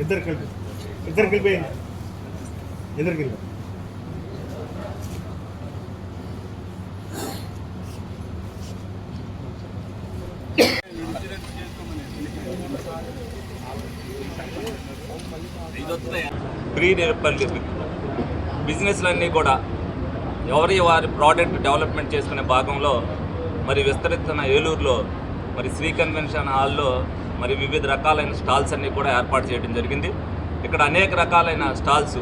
ఇద్దరు కలిపి. ఇద్దరు కలిపి ఇద్దరు కలిపి. ప్రీ నేర్పల్లి బిజినెస్లన్నీ కూడా ఎవరి వారి ప్రోడక్ట్ డెవలప్మెంట్ చేసుకునే భాగంలో మరి విస్తరిస్తున్న ఏలూరులో మరి శ్రీ కన్వెన్షన్ హాల్లో మరి వివిధ రకాలైన స్టాల్స్ అన్నీ కూడా ఏర్పాటు చేయడం జరిగింది. ఇక్కడ అనేక రకాలైన స్టాల్స్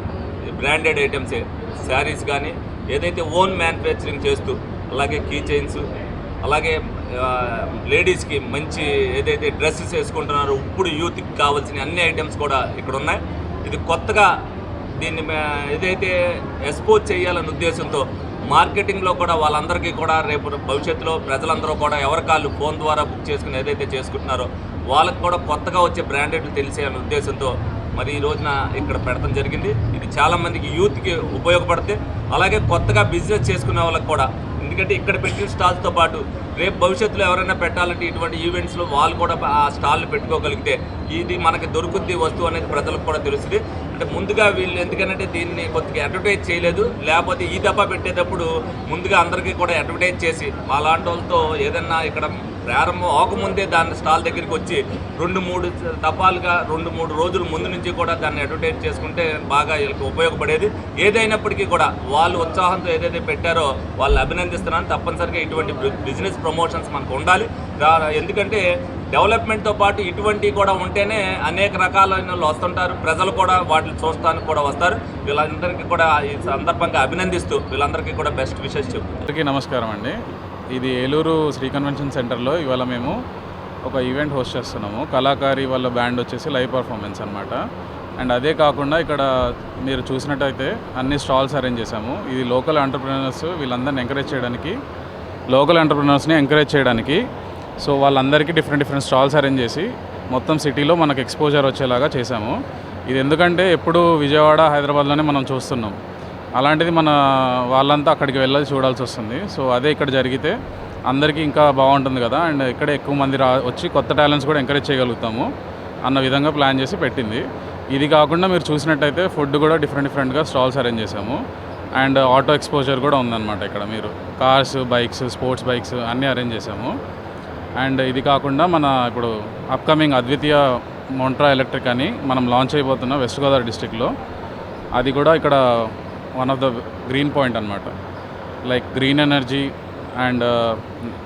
బ్రాండెడ్ ఐటమ్సే శారీస్ కానీ ఏదైతే ఓన్ మ్యానుఫ్యాక్చరింగ్ చేస్తూ అలాగే కీ చైన్స్ అలాగే లేడీస్కి మంచి ఏదైతే డ్రెస్సెస్ వేసుకుంటున్నారో ఇప్పుడు యూత్కి కావాల్సిన అన్ని ఐటమ్స్ కూడా ఇక్కడ ఉన్నాయి. ఇది కొత్తగా దీన్ని ఏదైతే ఎక్స్పోజ్ చేయాలనే ఉద్దేశంతో మార్కెటింగ్లో కూడా వాళ్ళందరికీ కూడా రేపు భవిష్యత్తులో ప్రజలందరూ కూడా ఎవరి కాళ్ళు ఫోన్ ద్వారా బుక్ చేసుకుని ఏదైతే చేసుకుంటున్నారో వాళ్ళకి కూడా కొత్తగా వచ్చే బ్రాండెడ్లు తెలిసే అనే ఉద్దేశంతో మరి ఈ రోజున ఇక్కడ పెడతం జరిగింది. ఇది చాలామందికి యూత్కి ఉపయోగపడితే అలాగే కొత్తగా బిజినెస్ చేసుకునే వాళ్ళకి కూడా ఎందుకంటే ఇక్కడ పెట్టిన స్టాల్స్తో పాటు రేపు భవిష్యత్తులో ఎవరైనా పెట్టాలంటే ఇటువంటి ఈవెంట్స్లో వాళ్ళు కూడా ఆ స్టాల్ని పెట్టుకోగలిగితే ఇది మనకి దొరుకుద్ది వస్తువు అనేది ప్రజలకు కూడా తెలుస్తుంది. అంటే ముందుగా వీళ్ళు ఎందుకంటే దీన్ని కొద్దిగా అడ్వర్టైజ్ చేయలేదు. లేకపోతే ఈ దప్ప పెట్టేటప్పుడు ముందుగా అందరికీ కూడా అడ్వర్టైజ్ చేసి అలాంటి వాళ్ళతో ఏదన్నా ఇక్కడ ప్రారంభం అవకముందే దాని స్టాల్ దగ్గరికి వచ్చి రెండు మూడు దఫాలుగా రెండు మూడు రోజుల ముందు నుంచి కూడా దాన్ని అడ్వర్టైజ్ చేసుకుంటే బాగా వీళ్ళకి ఉపయోగపడేది. ఏదైనప్పటికీ కూడా వాళ్ళు ఉత్సాహంతో ఏదైతే పెట్టారో వాళ్ళు అభినందిస్తున్నాను. తప్పనిసరిగా ఇటువంటి బిజినెస్ ప్రమోషన్స్ మనకు ఉండాలి. ఎందుకంటే డెవలప్మెంట్తో పాటు ఇటువంటివి కూడా ఉంటేనే అనేక రకాలైన వాళ్ళు వస్తుంటారు. ప్రజలు కూడా వాటిని చూస్తానికి కూడా వస్తారు. వీళ్ళందరికీ కూడా ఈ సందర్భంగా అభినందిస్తూ వీళ్ళందరికీ కూడా బెస్ట్ విషెస్ చెప్తారు నమస్కారం అండి. ఇది ఏలూరు శ్రీ కన్వెన్షన్ సెంటర్లో ఇవాళ మేము ఒక ఈవెంట్ హోస్ట్ చేస్తున్నాము. కళాకారి వాళ్ళ బ్యాండ్ వచ్చేసి లైవ్ పర్ఫార్మెన్స్ అనమాట అండ్ అదే కాకుండా ఇక్కడ మీరు చూసినట్టయితే అన్ని స్టాల్స్ అరేంజ్ చేశాము. ఇది లోకల్ ఎంటర్ప్రినర్స్ వీళ్ళందరిని ఎంకరేజ్ చేయడానికి లోకల్ ఎంటర్ప్రినర్స్ని ఎంకరేజ్ చేయడానికి. సో వాళ్ళందరికీ డిఫరెంట్ డిఫరెంట్ స్టాల్స్ అరేంజ్ చేసి మొత్తం సిటీలో మనకు ఎక్స్పోజర్ వచ్చేలాగా చేశాము. ఇది ఎందుకంటే ఎప్పుడు విజయవాడ హైదరాబాద్లోనే మనం చూస్తున్నాం. అలాంటిది మన వాళ్ళంతా అక్కడికి వెళ్ళాలి చూడాల్సి వస్తుంది. సో అదే ఇక్కడ జరిగితే అందరికీ ఇంకా బాగుంటుంది కదా. అండ్ ఇక్కడ ఎక్కువ మంది రా వచ్చి కొత్త టాలెంట్స్ కూడా ఎంకరేజ్ చేయగలుగుతాము అన్న విధంగా ప్లాన్ చేసి పెట్టింది. ఇది కాకుండా మీరు చూసినట్టయితే ఫుడ్ కూడా డిఫరెంట్ డిఫరెంట్గా స్టాల్స్ అరేంజ్ చేసాము అండ్ ఆటో ఎక్స్పోజర్ కూడా ఉందన్నమాట ఇక్కడ మీరు. కార్స్ బైక్స్ స్పోర్ట్స్ బైక్స్ అన్నీ అరేంజ్ చేసాము అండ్ ఇది కాకుండా మన ఇప్పుడు అప్కమింగ్ అద్వితీయ మోంట్రా ఎలక్ట్రిక్ అని మనం లాంచ్ అయిపోతున్న వెస్ట్ గోదావరి డిస్టిక్లో. అది కూడా ఇక్కడ one of the green point అనమాట like green energy and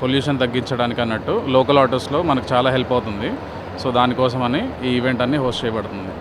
pollution తగ్గించడానికి అన్నట్టు లోకల్ ఆటోస్లో మనకు చాలా హెల్ప్ అవుతుంది. సో దానికోసమని ఈ ఈవెంట్ అన్ని హోస్ట్ చేయబడుతుంది.